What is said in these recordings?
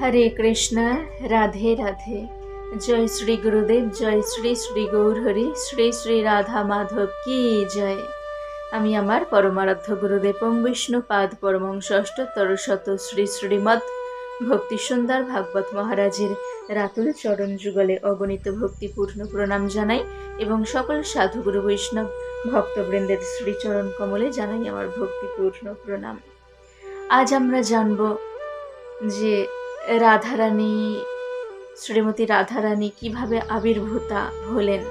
হরে কৃষ্ণ, রাধে রাধে। জয় শ্রী গুরুদেব, জয় শ্রী শ্রী গৌর হরি শ্রী শ্রী রাধা মাধব কি জয়। আমি আমার পরমারাধ্য গুরুদেব বিষ্ণু পাদ পরমং ষষ্ঠতর শত শ্রী শ্রীমৎ ভক্তি সুন্দর ভাগবত মহারাজের রাতুল চরণ যুগলে অগণিত ভক্তিপূর্ণ প্রণাম জানাই এবং সকল সাধুগুরু বৈষ্ণব ভক্তবৃন্দের শ্রীচরণ কমলে জানাই আমার ভক্তিপূর্ণ প্রণাম। আজ আমরা জানব যে রাধারানী, শ্রীমতী রাধারানী কীভাবে আবির্ভূতা হলেন?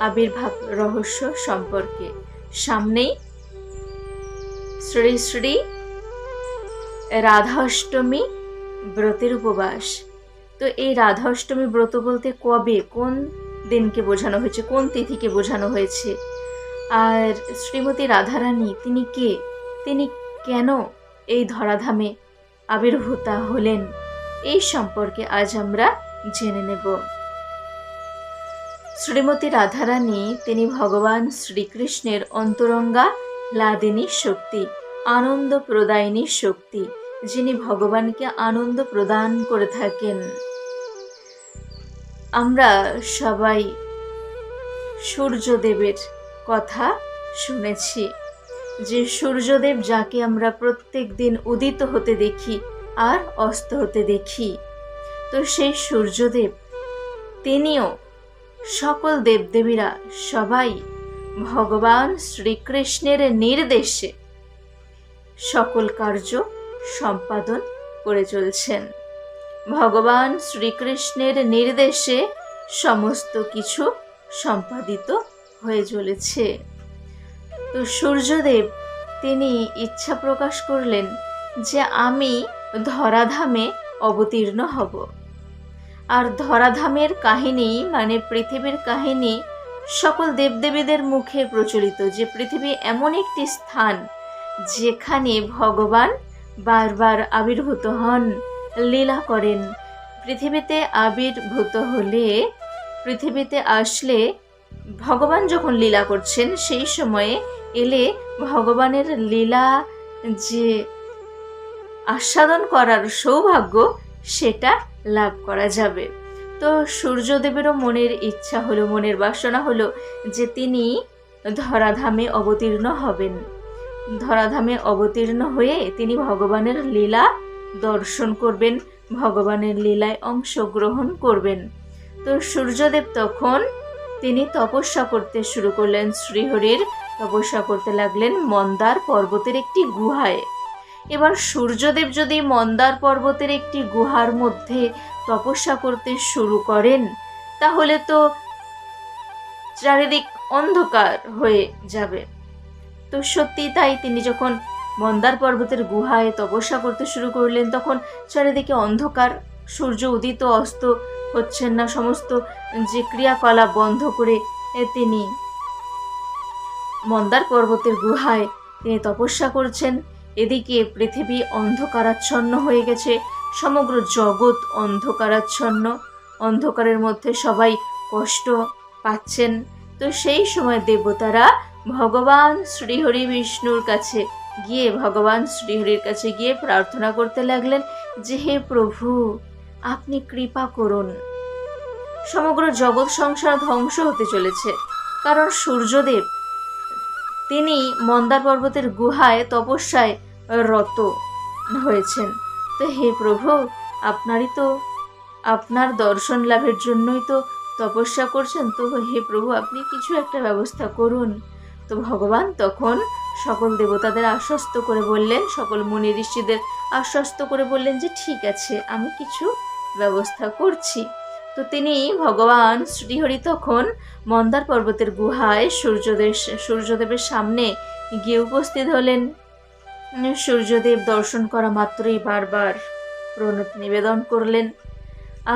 আবির্ভাব রহস্য সম্পর্কে সামনেই। শ্রী শ্রী রাধাষ্টমী ব্রতের উপবাস। তো এই রাধাষ্টমী ব্রত বলতে কবে, কোন দিনকে বোঝানো হয়েছে, কোন তিথিকে বোঝানো হয়েছে? আর শ্রীমতী রাধারানী তিনি কে? তিনি কেন এই ধরাধামে আবির্ভূতা হলেন? এই সম্পর্কে আজ আমরা জেনে নেব। শ্রীমতী রাধারানী, তিনি ভগবান শ্রীকৃষ্ণের অন্তরঙ্গা লাদিনী শক্তি আনন্দ প্রদায়িনী শক্তি, যিনি ভগবানকে আনন্দ প্রদান করে থাকেন। আমরা সবাই সূর্যদেবের কথা শুনেছি। যে সূর্যদেব যাকে আমরা প্রত্যেক দিন উদিত হতে দেখি আর অস্ত হতে দেখি। তো সেই সূর্যদেব, তিনিও সকল দেবদেবীরা সবাই ভগবান শ্রীকৃষ্ণের নির্দেশে সকল কার্য সম্পাদন করে চলছেন। ভগবান শ্রীকৃষ্ণের নির্দেশে সমস্ত কিছু সম্পাদিত হয়ে চলেছে। তো সূর্যদেব, তিনি ইচ্ছা প্রকাশ করলেন যে আমি ধরাধামে অবতীর্ণ হব। আর ধরাধামের কাহিনী মানে পৃথিবীর কাহিনী সকল দেবদেবীদের মুখে প্রচলিত যে পৃথিবী এমন একটি স্থান যেখানে ভগবান বারবার আবির্ভূত হন, লীলা করেন। পৃথিবীতে আবির্ভূত হলে, পৃথিবীতে আসলে ভগবান যখন লীলা করছেন, সেই সময়ে এলে ভগবানের লীলা যে আস্বাদন করার সৌভাগ্য সেটা লাভ করা যাবে। তো সূর্যদেবেরও মনের ইচ্ছা হলো, মনের বাসনা হলো যে তিনি ধরাধামে অবতীর্ণ হবেন। ধরাধামে অবতীর্ণ হয়ে তিনি ভগবানের লীলা দর্শন করবেন, ভগবানের লীলায় অংশগ্রহণ করবেন। তো সূর্যদেব তখন তিনি তপস্যা করতে শুরু করলেন, শ্রীহরির তপস্যা করতে লাগলেন মন্দার পর্বতের একটি গুহায়। এবার সূর্যদেব যদি মন্দার পর্বতের একটি গুহার মধ্যে তপস্যা করতে শুরু করেন, তাহলে তো চারিদিক অন্ধকার হয়ে যাবে। তো সত্যি তাই তিনি যখন মন্দার পর্বতের গুহায় তপস্যা করতে শুরু করলেন, তখন চারিদিকে অন্ধকার, সূর্য উদিত, অস্ত হচ্ছেন না, সমস্ত যে ক্রিয়াকলাপ বন্ধ করে তিনি মন্দার পর্বতের গুহায় তিনি তপস্যা করছেন। এদিকে পৃথিবী অন্ধকারাচ্ছন্ন হয়ে গেছে। সমগ্র জগৎ অন্ধকারাচ্ছন্ন। অন্ধকারের মধ্যে সবাই কষ্ট পাচ্ছেন। তো সেই সময় দেবতারা ভগবান শ্রীহরি বিষ্ণুর কাছে গিয়ে, ভগবান শ্রীহরির কাছে গিয়ে প্রার্থনা করতে লাগলেন যে, হে প্রভু, আপনি কৃপা করুন। সমগ্র জগৎ সংসার ধ্বংস হতে চলেছে। কারণ সূর্যদেব, তিনি মন্দার পর্বতের গুহায়, তপস্যায় রত হয়েছেন। তো হে প্রভু, আপনারই তো, আপনার দর্শন লাভের জন্যই তো তপস্যা করছেন। তো হে প্রভু, আপনি কিছু একটা ব্যবস্থা করুন। তো ভগবান তখন সকল দেবতাদের আশ্বস্ত করে বললেন, সকল মুনি ঋষিদের আশ্বস্ত করে বললেন যে, ঠিক আছে, আমি কিছু ব্যবস্থা করছি। তো তিনি ভগবান শ্রীহরি তখন মন্দার পর্বতের গুহায় সূর্যদেব সূর্যদেবের সামনে গিয়ে উপস্থিত হলেন। সূর্যদেব দর্শন করা মাত্রই বারবার প্রণত নিবেদন করলেন।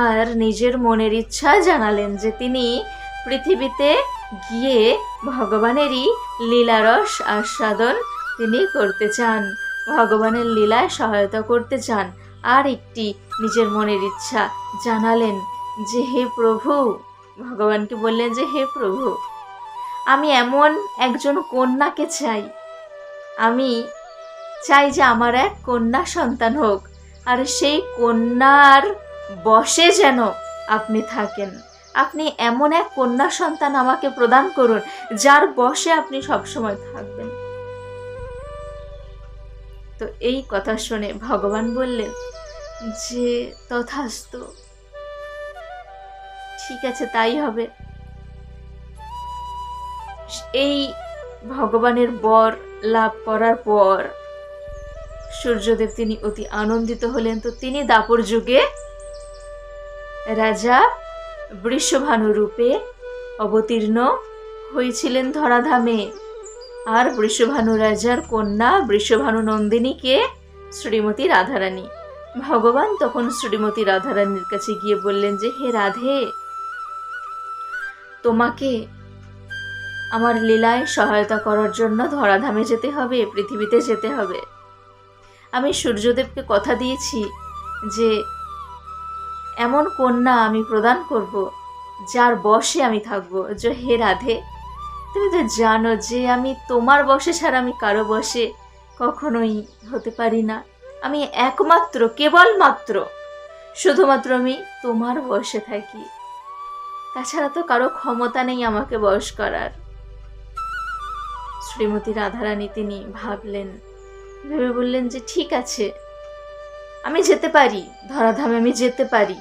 আর নিজের মনের ইচ্ছা জানালেন যে তিনি পৃথিবীতে গিয়ে ভগবানেরই লীলারস আস্বাদন তিনি করতে চান, ভগবানের লীলায় সহায়তা করতে চান। আর একটি নিজের মনের ইচ্ছা জানালেন যে, হে প্রভু, ভগবানকে বললেন যে, হে প্রভু, আমি এমন একজন কন্যাকে চাই। আমি চাই যে আমার এক কন্যা সন্তান হোক, আর সেই কন্যার বসে যেন আপনি থাকেন। আপনি এমন এক কন্যা সন্তান আমাকে প্রদান করুন, যার বসে আপনি সবসময় থাকবেন। তো এই কথা শুনে ভগবান বললেন, যে তথাস্ত। ঠিক আছে, তাই হবে। এই ভগবানের বর লাভ করার পর সূর্যদেব তিনি অতি আনন্দিত হলেন। তো তিনি দাপর যুগে রাজা বৃষভানু রূপে অবতীর্ণ হয়েছিলেন ধরাধামে। আর বৃষভানু রাজার কন্যা বৃষভানু নন্দিনীকে শ্রীমতী রাধারানী। ভগবান তখন শ্রীমতী রাধারানীর কাছে গিয়ে বললেন যে, হে রাধে, তোমাকে আমার লীলায় সহায়তা করার জন্য ধরাধামে যেতে হবে, পৃথিবীতে যেতে হবে। আমি সূর্যদেবকে কথা দিয়েছি যে, এমন কন্যা আমি প্রদান করব, যার বশে আমি থাকব। যে, হে রাধে, তুমি তো জানো যে, আমি তোমার বসে ছাড়া আমি কারও বসে কখনোই হতে পারি না। আমি একমাত্র, কেবলমাত্র, শুধুমাত্র আমি তোমার বসে থাকি। তাছাড়া তো কারও ক্ষমতা নেই আমাকে বশ করার। শ্রীমতী রাধারানী তিনি ভাবলেন ভেবে বললেন যে ঠিক আছে, আমি যেতে পারি, ধরাধামে আমি যেতে পারি।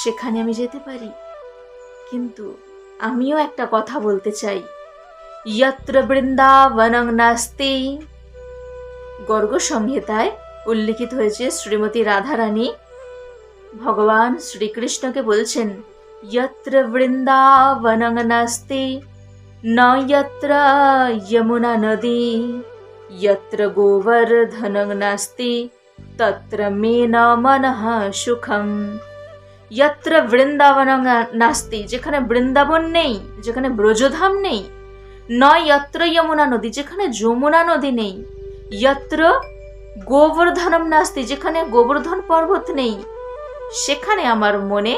সেখানে আমি যেতে পারি, কিন্তু আমিও একটা কথা বলতে চাই। যত্র বৃন্দাবনং নাস্তি। গর্গ সংহিতায় উল্লিখিত হয়েছে শ্রীমতী রাধারানী, ভগবান শ্রীকৃষ্ণকে বলছেন যত্র বৃন্দাবনং নাস্তি নয়ত্র যত্র যমুনা নদী। যত্র গোবর্ধনং नास्ति, तत्र মে ন মনঃ সুখম যত্র বৃন্দাবন নাস্তি যেখানে বৃন্দাবন নেই যেখানে ব্রজধাম নেই নয় যত্র যমুনা নদী যেখানে যমুনা নদী নেই যত্র গোবর্ধনম নাস্তি যেখানে গোবর্ধন পর্বত নেই সেখানে আমার মনে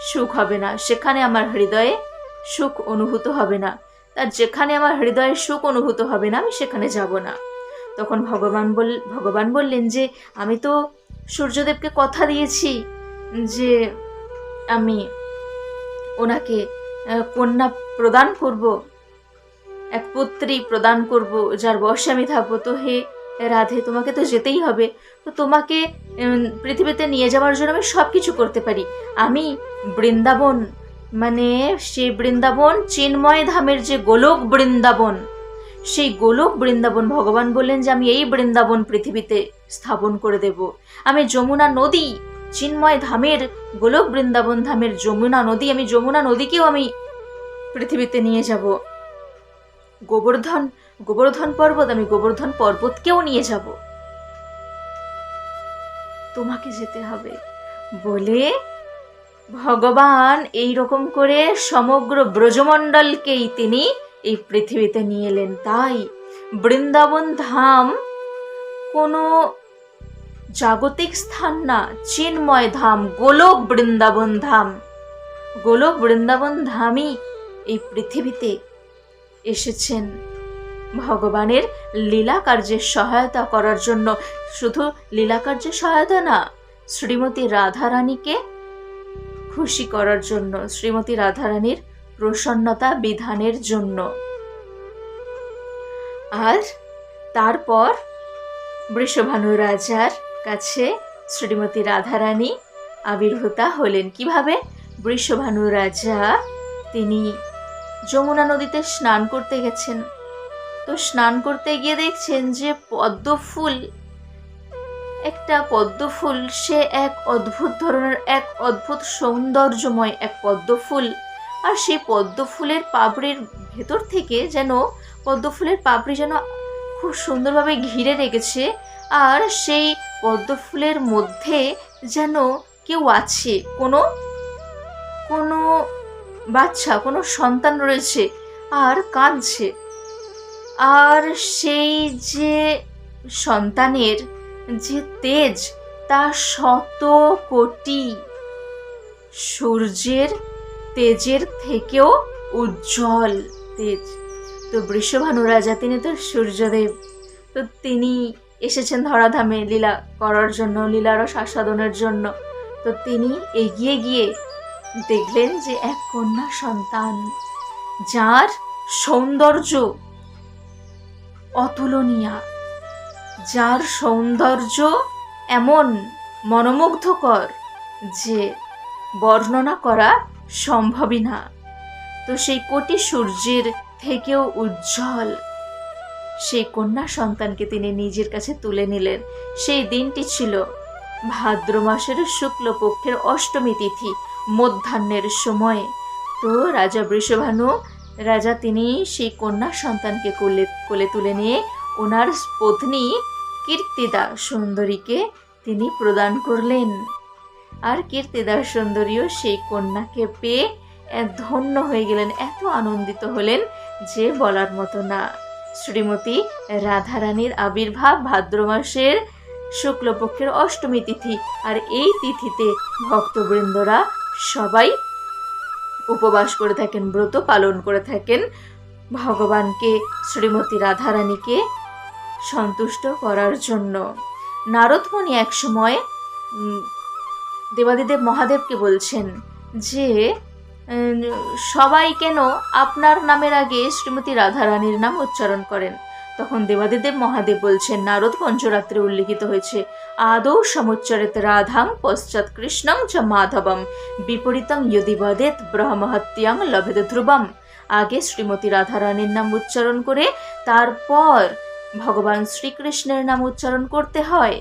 সুখ হবে না সেখানে আমার হৃদয়ে সুখ অনুভূত হবে না তার যেখানে আমার হৃদয়ের সুখ অনুভূত হবে না, আমি সেখানে যাব না। তখন ভগবান বল, ভগবান বললেন যে, আমি তো সূর্যদেবকে কথা দিয়েছি যে, আমি ওনাকে কন্যা প্রদান করব, এক পুত্রী প্রদান করব, যার বয়সে আমি থাকব। তো হে রাধে, তোমাকে তো যেতেই হবে। তো তোমাকে পৃথিবীতে নিয়ে যাওয়ার জন্য আমি সব কিছু করতে পারি। আমি বৃন্দাবন মানে সেই বৃন্দাবন চিন্ময় ধামের যে গোলক বৃন্দাবন, সেই গোলক বৃন্দাবন ভগবান বললেন যে আমি এই বৃন্দাবন পৃথিবীতে স্থাপন করে দেব। আমি যমুনা নদী, চিন্ময় ধামের গোলক বৃন্দাবন ধামের যমুনা নদী, আমি যমুনা নদীকেও আমি পৃথিবীতে নিয়ে যাব। গোবর্ধন গোবর্ধন পর্বত, আমি গোবর্ধন পর্বতকেও নিয়ে যাব। তোমাকে যেতে হবে। বলে ভগবান এই রকম করে সমগ্র ব্রজমণ্ডলকেই তিনি এই পৃথিবীতে নিয়ে এলেন। তাই বৃন্দাবন ধাম কোনো জাগতিক স্থান না, চিন্ময় ধাম, গোলক বৃন্দাবন ধাম। গোলক বৃন্দাবন ধামই এই পৃথিবীতে এসেছেন ভগবানের লীলা কার্যের সহায়তা করার জন্য। শুধু লীলা কার্যের সহায়তা না, শ্রীমতী রাধারানীকে খুশি করার জন্য শ্রীমতী রাধারানীর প্রসন্নতা বিধানের জন্য। আর তারপর বৃষভানু রাজার কাছে শ্রীমতী রাধারানী আবির্ভূতা হলেন। কীভাবে? বৃষভানু রাজা, তিনি যমুনা নদীতে স্নান করতে গেছেন। তো স্নান করতে গিয়ে দেখছেন যে পদ্ম ফুল একটা পদ্ম ফুল সে এক অদ্ভুত ধরনের, এক অদ্ভুত সৌন্দর্যময় এক পদ্ম ফুল আর সেই পদ্ম ফুলের পাপড়ির ভেতর থেকে যেন পদ্ম ফুলের পাপড়ি যেন খুব সুন্দরভাবে ঘিরে রেখেছে, আর সেই পদ্ম ফুলের মধ্যে যেন কেউ আছে, কোনো কোনো বাচ্চা, কোনো সন্তান রয়েছে, আর কাঁদছে। আর সেই যে সন্তানের যে তেজ, তা শত কোটি। সূর্যের তেজের থেকেও উজ্জ্বল তেজ। তো বৃষভানু রাজা, তিনি তো সূর্যদেব। তো তিনি এসেছেন ধরাধামে লীলা করার জন্য লীলারস আস্বাদনের জন্য। তো তিনি এগিয়ে গিয়ে দেখলেন যে এক কন্যা সন্তান, যার সৌন্দর্য অতুলনীয়া। যার সৌন্দর্য এমন মনোমুগ্ধকর যে বর্ণনা করা সম্ভবই না। তো সেই কোটি সূর্যের থেকেও উজ্জ্বল সেই কন্যা সন্তানকে তিনি নিজের কাছে তুলে নিলেন। সেই দিনটি ছিল ভাদ্র মাসের শুক্লপক্ষের অষ্টমী তিথি, মধ্যাহ্নের সময়ে। তো রাজা বৃষভানু, রাজা তিনি সেই কন্যা সন্তানকে কোলে কোলে তুলে নিয়ে ওনার পত্নী কীর্তিদা সুন্দরীকে তিনি প্রদান করলেন। আর কীর্তিদা সুন্দরীও সেই কন্যাকে পেয়ে ধন্য হয়ে গেলেন, এত আনন্দিত হলেন যে বলার মতো না। শ্রীমতী রাধারানীর আবির্ভাব ভাদ্র মাসের শুক্লপক্ষের অষ্টমী তিথি, আর এই তিথিতে ভক্তবৃন্দরা সবাই উপবাস করে থাকেন, ব্রত পালন করে থাকেন। ভগবানকে, শ্রীমতী রাধারানীকে সন্তুষ্ট করার জন্য। নারদমণি এক সময় দেবাদিদেব মহাদেবকে বলছেন যে সবাই কেন আপনার নামের আগে শ্রীমতী রাধারানীর নাম উচ্চারণ করেন? তখন দেবাদিদেব মহাদেব বলছেন, নারদ পঞ্চরাত্রে উল্লিখিত হয়েছে। আদৌ সমুচ্চরিত রাধাং পশ্চাৎ কৃষ্ণং চ মাধবম। বিপরীতং যদি বদেত ব্রহ্মহত্যাং লভেদ ধ্রুবম। আগে শ্রীমতী রাধারানীর নাম উচ্চারণ করে তারপর ভগবান শ্রীকৃষ্ণের নাম উচ্চারণ করতে হয়।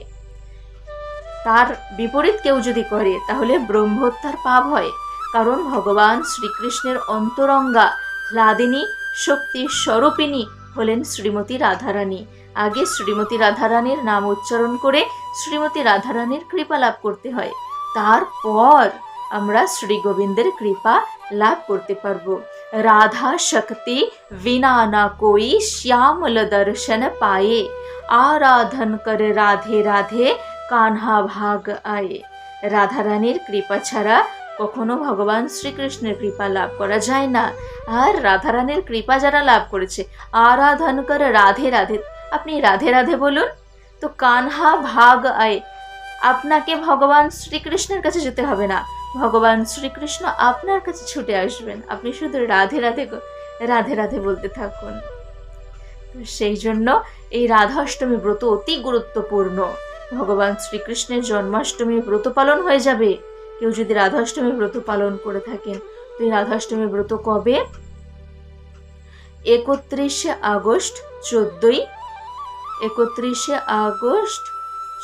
তার বিপরীত কেউ যদি করে, তাহলে ব্রহ্মহত্যার পাপ হয়। কারণ ভগবান শ্রীকৃষ্ণের অন্তরঙ্গা হ্লাদিনী শক্তি স্বরূপিনী হলেন শ্রীমতী রাধারানী। আগে শ্রীমতী রাধারানীর নাম উচ্চারণ করে শ্রীমতী রাধারানীর কৃপা লাভ করতে হয়। তারপর আমরা শ্রী গোবিন্দের কৃপা লাভ করতে পারব। রাধা শক্তি বিনা না কোই শ্যামল দর্শন পায়ে আরাধন কর রাধে রাধে কানহা ভাগ আয়ে রাধারানীর কৃপা ছাড়া কখনো ভগবান শ্রীকৃষ্ণের কৃপা লাভ করা যায় না আর রাধারানীর কৃপা যারা লাভ করেছে, আরাধন কর রাধে রাধে। আপনি রাধে রাধে বলুন, তো কানহা ভাগ আয়। আপনাকে ভগবান শ্রীকৃষ্ণের কাছে যেতে হবে না। ভগবান শ্রীকৃষ্ণ আপনার কাছে ছুটে আসবেন। আপনি শুধু রাধে রাধে রাধে রাধে বলতে থাকুন। সেই জন্য এই রাধাষ্টমী ব্রত অতি গুরুত্বপূর্ণ। ভগবান শ্রীকৃষ্ণের জন্মাষ্টমী ব্রত পালন হয়ে যাবে। কেউ যদি রাধাষ্টমী ব্রত পালন করে থাকেন, তো এই রাধাষ্টমী ব্রত কবে? একত্রিশে আগস্ট, চোদ্দই। একত্রিশে আগস্ট,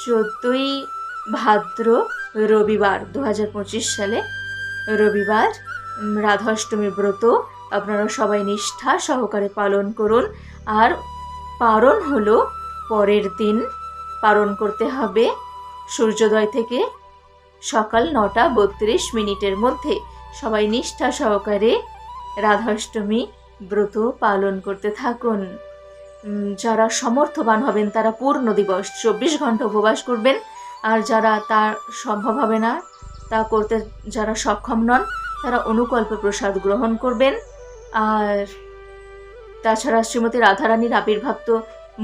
চোদ্দই ভাদ্র রবিবার দু হাজার পঁচিশ সালে। রবিবার রাধাষ্টমী ব্রত। আপনারা সবাই নিষ্ঠা সহকারে পালন করুন। আর পারণ হলো পরের দিন। পালন করতে হবে সূর্যোদয় থেকে সকাল নটা বত্রিশ মিনিটের মধ্যে। সবাই নিষ্ঠা সহকারে রাধাষ্টমী ব্রত পালন করতে থাকুন। যারা সমর্থবান হবেন, তারা পূর্ণ দিবস, চব্বিশ ঘণ্টা উপবাস করবেন। আর যারা তার সম্ভব হবে না, তা করতে যারা সক্ষম নন, তারা অনুকল্প প্রসাদ গ্রহণ করবেন। আর তাছাড়া শ্রীমতী রাধারানীর আবির্ভাব তো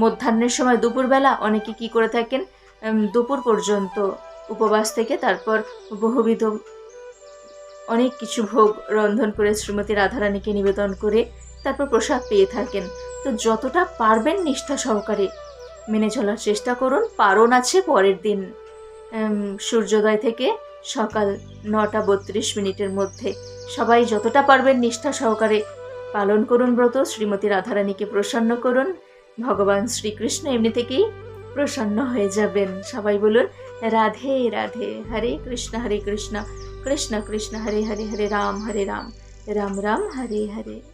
মধ্যাহ্নের সময় দুপুরবেলা অনেকে কি করে থাকেন? দুপুর পর্যন্ত উপবাস থেকে তারপর বহুবিধ অনেক কিছু ভোগ রন্ধন করে শ্রীমতী রাধারানীকে নিবেদন করে তারপর প্রসাদ পেয়ে থাকেন। তো যতটা পারবেন নিষ্ঠা সহকারে মেনে চলার চেষ্টা করুন, পারণ আছে পরের দিন। সূর্যোদয় থেকে সকাল নটা বত্রিশ মিনিটের মধ্যে। সবাই যতটা পারবেন নিষ্ঠা সহকারে পালন করুন ব্রত। শ্রীমতী রাধারানীকে প্রসন্ন করুন। ভগবান শ্রীকৃষ্ণ এমনি থেকেই প্রসন্ন হয়ে যাবেন। সবাই বলুন, রাধে রাধে, হরে কৃষ্ণ হরে কৃষ্ণ কৃষ্ণ কৃষ্ণ, হরে হরে হরে রাম হরে রাম রাম রাম, হরে হরে।